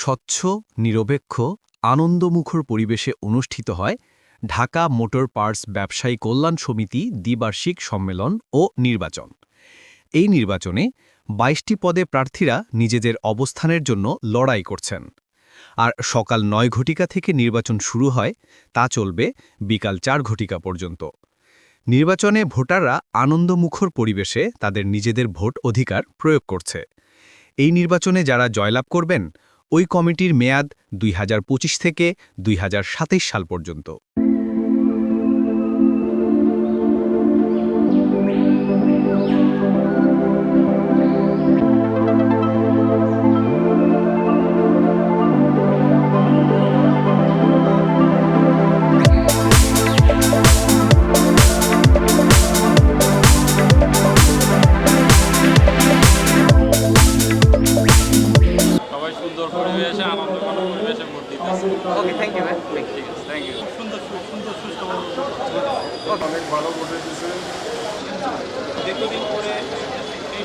স্বচ্ছ, নিরপেক্ষ, আনন্দমুখর পরিবেশে অনুষ্ঠিত হয় ঢাকা মোটর পার্টস ব্যবসায়ী কল্যাণ সমিতি দ্বিবার্ষিক সম্মেলন ও নির্বাচন। এই নির্বাচনে বাইশটি পদে প্রার্থীরা নিজেদের অবস্থানের জন্য লড়াই করছেন। আর সকাল নয় ঘটিকা থেকে নির্বাচন শুরু হয়, তা চলবে বিকাল চার ঘটিকা পর্যন্ত। নির্বাচনে ভোটাররা আনন্দমুখর পরিবেশে তাদের নিজেদের ভোট অধিকার প্রয়োগ করছে। এই নির্বাচনে যারা জয়লাভ করবেন ওই কমিটির মেয়াদ দুই হাজার পঁচিশ থেকে দুই সাল পর্যন্ত। ওকে থ্যাংক ইউ ঠিক আছে থ্যাংক ইউ সুন্দর সুন্দর সুস্থ অনেক ভালো ভোটে দিছে। দীর্ঘদিন পরে এই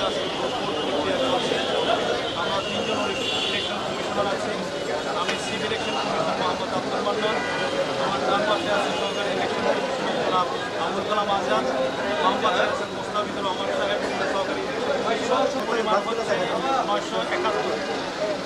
আজকে ভোট ভোট প্রক্রিয়া চলছে আমরা তিনজন ইলেকশন কমিশনার আছি আমি সিভ ইলেকশন কমিশনার মোহাম্মদ আব্দুল মান্নান আমার ডান পাশে আছে সরকারি ইলেকশন কমিশনার জনাব আব্দুল কালাম আজাদ বাম পাশে আছেন মোস্তাফিজুর রহমান সাহেব সহকারী ইলেকশন পরিমাণ হচ্ছে নয়শো একাত্তর প্রার্থী আছে বিয়াল্লিশ জন